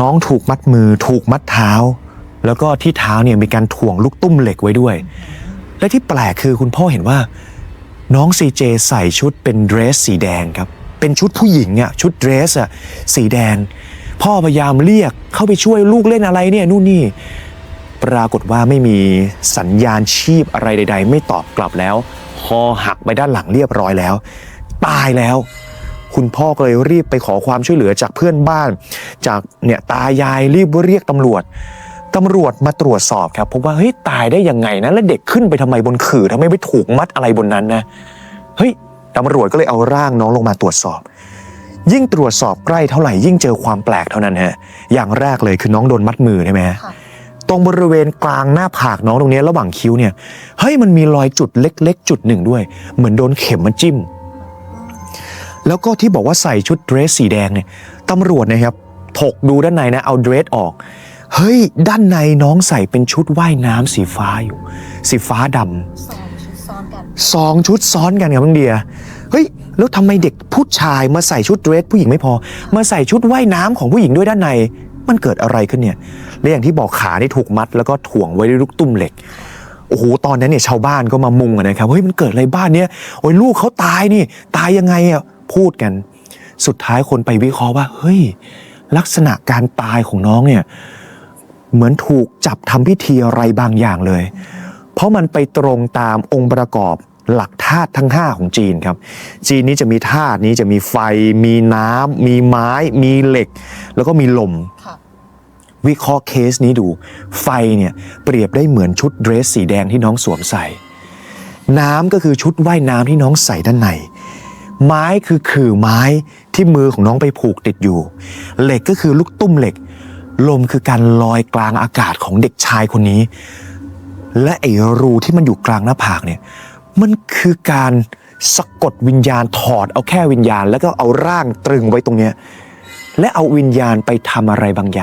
น้องถูกมัดมือ ถูกมัดเท้า แล้วก็ที่เท้าเนี่ยมีการถ่วงลูกตุ้มเหล็กไว้ด้วย และที่แปลกคือคุณพ่อเห็นว่า น้องซีเจใส่ชุดเป็นเดรสสีแดงครับ เป็นชุดผู้หญิงอะชุดเดรสอะสีแดง พ่อพยายามเรียกเข้าไปช่วยลูกเล่นอะไรเนี่ยนู่นนี่ปรากฏว่าไม่มีสัญญาณชีพอะไรใด ๆ ไม่ตอบกลับแล้ว คอหักไปด้านหลังเรียบร้อยแล้ว ตายแล้ว คุณพ่อก็เลยรีบไปขอความช่วยเหลือจากเพื่อนบ้าน จากเนี่ยตายายรีบเรียกตำรวจตำรวจมาตรวจสอบครับพบว่าเฮ้ยตายได้ยังไงนะแล้วเด็กขึ้นไปทำไมบนขื่อทำไมไม่ถูกมัดอะไรบนนั้นนะเฮ้ยตำรวจก็เลยเอาร่างน้องลงมาตรวจสอบ ยิ่งตรวจสอบใกล้เท่าไหร่ยิ่งเจอความแปลกเท่านั้นฮะอย่างแรกเลยคือน้องโดนมัดมือใช่ไหมฮะค่ะตรงบริเวณกลางหน้าผากน้องตรงเนี้ยระหว่างคิ้วเนี่ยเฮ้ยมันมีรอยจุดเล็ก ๆ จุดหนึ่งด้วย เหมือนโดนเข็มมันจิ้ม แล้วก็ที่บอกว่าใส่ชุดเดรสสีแดงเนี่ยตำรวจนะครับถกดูด้านในนะเอาเดรสออก เฮ้ย ด้านในน้องใส่เป็นชุดว่ายน้ำสีฟ้าอยู่ สีฟ้าดำสองชุดซ้อนกันสองชุดซ้อนกันครับน้องเดียเฮ้ยแล้วทำไมเด็กผู้ชายมาใส่ชุดเดรสผู้หญิงไม่พอ มาใส่ชุดว่ายน้ำของผู้หญิงด้วยด้านในมันเกิดอะไรขึ้นเนี่ยและอย่างที่บอกขาที่ถูกมัด แล้วก็ถ่วงไว้ด้วยลูกตุ้มเหล็กโอ้โห ตอนนั้นเนี่ยชาวบ้านก็มามุงอะนะครับ เฮ้ย มันเกิดอะไรบ้านเนี่ย โอ้ยลูกเขาตายนี่ ตายยังไงอะ พูดกัน สุดท้ายคนไปวิเคราะห์ว่า เฮ้ย ลักษณะการตายของน้องเนี่ย เหมือนถูกจับทำพิธีอะไรบางอย่างเลย เพราะมันไปตรงตามองค์ประกอบหลักธาตุทั้ง 5 ของจีนครับ จีนนี้จะมีธาตุนี้จะมีไฟ มีน้ำ มีไม้ มีเหล็ก แล้วก็มีลมค่ะวิเคราะห์เคสนี้ดู ไฟเนี่ยเปรียบได้เหมือนชุดเดรสสีแดงที่น้องสวมใส่ น้ำก็คือชุดว่ายน้ำที่น้องใส่ด้านใน ไม้คือขื่อไม้ที่มือของน้องไปผูกติดอยู่ เหล็กก็คือลูกตุ้มเหล็ก ลมคือการลอยกลางอากาศของเด็กชายคนนี้ และไอ้รูที่มันอยู่กลางหน้าผากเนี่ย มันคือการสะกดวิญญาณถอดเอาแค่วิญญาณ แล้วก็เอาร่างตรึงไว้ตรงเนี้ยและเอาวิญญาณไปทำอะไรบางอย่าง